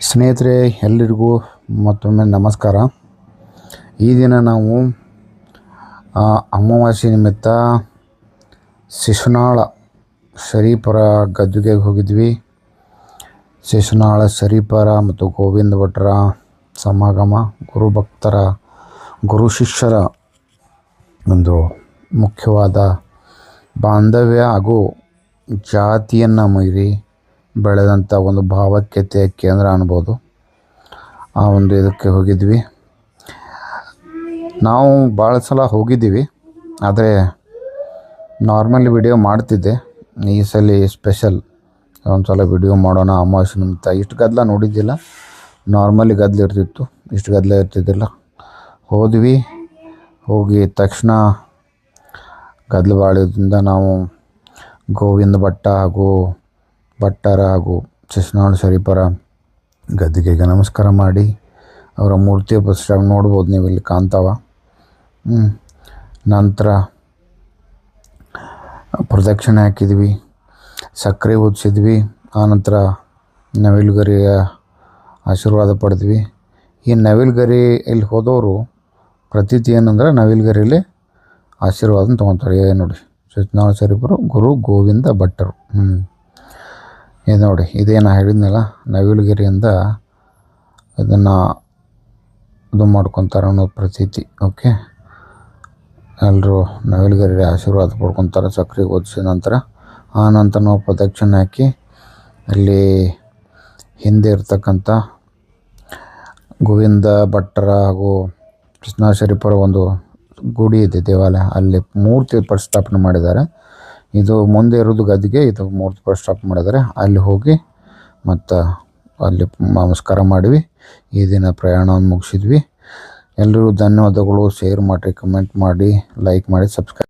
ಸ್ನೇಹಿತರೆ ಎಲ್ಲರಿಗೂ ಮತ್ತೊಮ್ಮೆ ನಮಸ್ಕಾರ. ಈ ದಿನ ನಾವು ಅಮಾವಾಸ್ಯೆ ನಿಮಿತ್ತ ಶಿಶುನಾಳ ಶರೀಪರ ಗದ್ದುಗೆ ಹೋಗಿದ್ವಿ. ಶಿಶುನಾಳ ಶರೀಪರ ಮತ್ತು ಗೋವಿಂದ ಭಟ್ರ ಸಮಾಗಮ ಗುರುಭಕ್ತರ ಗುರು ಶಿಷ್ಯರ ಒಂದು ಮುಖ್ಯವಾದ ಬಾಂಧವ್ಯ ಹಾಗೂ ಜಾತಿಯನ್ನು ಮೀರಿ ಬೆಳೆದಂಥ ಒಂದು ಭಾವೈಕ್ಯತೆಯ ಕೇಂದ್ರ ಅನ್ಬೋದು. ಆ ಒಂದು ಇದಕ್ಕೆ ಹೋಗಿದ್ವಿ. ನಾವು ಭಾಳ ಸಲ ಹೋಗಿದ್ದೀವಿ. ಆದರೆ ನಾರ್ಮಲಿ ವಿಡಿಯೋ ಮಾಡ್ತಿದ್ದೆ. ಈ ಸಲ ಸ್ಪೆಷಲ್ ಒಂದು ಸಲ ವಿಡಿಯೋ ಮಾಡೋಣ, ಅಮಾವಾಸ್ಯೆ ನಿಮಿತ್ತ. ಇಷ್ಟು ಗದ್ದಲ ನೋಡಿದ್ದಿಲ್ಲ. ನಾರ್ಮಲಿ ಗದ್ದಲ ಇರ್ತಿತ್ತು. ಇಷ್ಟು ಗದ್ದಲ ಇರ್ತಿದ್ದಿಲ್ಲ. ಹೋದ್ವಿ. ಹೋಗಿ ತಕ್ಷಣ ಗದ್ದಲ ಬಾಳಿದ್ರಿಂದ ನಾವು ಗೋವಿಂದ ಭಟ್ಟ ಹಾಗೂ ಭಟ್ಟರ ಹಾಗೂ ಶಿಶುನಾಳ ಶರೀಫರ ಗದ್ದಿಗೆಗೆ ನಮಸ್ಕಾರ ಮಾಡಿ ಅವರ ಮೂರ್ತಿಯ ಪುಸ್ತಕ ನೋಡ್ಬೋದು ನೀವು ಇಲ್ಲಿ ಕಾಣ್ತಾವ ನಂತರ ಪ್ರದಕ್ಷಿಣೆ ಹಾಕಿದ್ವಿ, ಸಕ್ಕರೆ ಉದಿಸಿದ್ವಿ ಆನಂತರ ನವಿಲುಗರಿಯ ಆಶೀರ್ವಾದ ಪಡೆದ್ವಿ. ಈ ನವಿಲುಗರಿ ಇಲ್ಲಿ ಹೋದವರು ಪ್ರತೀತಿ ಏನಂದ್ರೆ ನವಿಲುಗರಿಲಿ ಆಶೀರ್ವಾದನ ತೊಗೊತಾರೆ. ನೋಡಿ ಸತ್ಯನಾರಾಯಣ ಶರೀಫರು ಗುರು ಗೋವಿಂದ ಭಟ್ಟರು. ಹ್ಞೂ ಇದು ನೋಡಿ, ಇದೇನು ಹೇಳಿದ್ನಲ್ಲ, ನವಿಲುಗಿರಿಯಿಂದ ಇದನ್ನು ಇದು ಮಾಡ್ಕೊತಾರೆ ಅನ್ನೋ ಪ್ರತೀತಿ, ಓಕೆ? ಎಲ್ಲರೂ ನವಿಲುಗಿರಿ ಆಶೀರ್ವಾದ ಪಡ್ಕೊತಾರೆ ಸಕ್ರೆ ಓದಿಸಿದ ನಂತರ. ಆ ನಂತರ ನಾವು ಪ್ರದಕ್ಷಿಣೆ ಹಾಕಿ ಅಲ್ಲಿ ಹಿಂದೆ ಇರ್ತಕ್ಕಂಥ ಗೋವಿಂದ ಭಟ್ಟರ ಹಾಗೂ ಕೃಷ್ಣ ಒಂದು ಗುಡಿ ಇದೆ ದೇವಾಲಯ. ಅಲ್ಲಿ ಮೂರ್ತಿ ಪ್ರತಿಷ್ಠಾಪನೆ ಮಾಡಿದ್ದಾರೆ. ಇದು ಮುಂದೆ ಇರೋದು ಗದ್ದಿಗೆ, ಇದು ಮೂರ್ತಿ ಪಡೆ ಸ್ಟಾಪ್ ಮಾಡಿದರೆ ಅಲ್ಲಿ ಹೋಗಿ ಮತ್ತು ಅಲ್ಲಿ ನಮಸ್ಕಾರ ಮಾಡಿವಿ. ಈ ದಿನ ಪ್ರಯಾಣವನ್ನು ಮುಗಿಸಿದ್ವಿ. ಎಲ್ಲರೂ ಧನ್ಯವಾದಗಳು. ಶೇರ್ ಮಾಡಿ ಕಮೆಂಟ್ ಮಾಡಿ ಲೈಕ್ ಮಾಡಿ ಸಬ್ಸ್ಕ್ರೈಬ್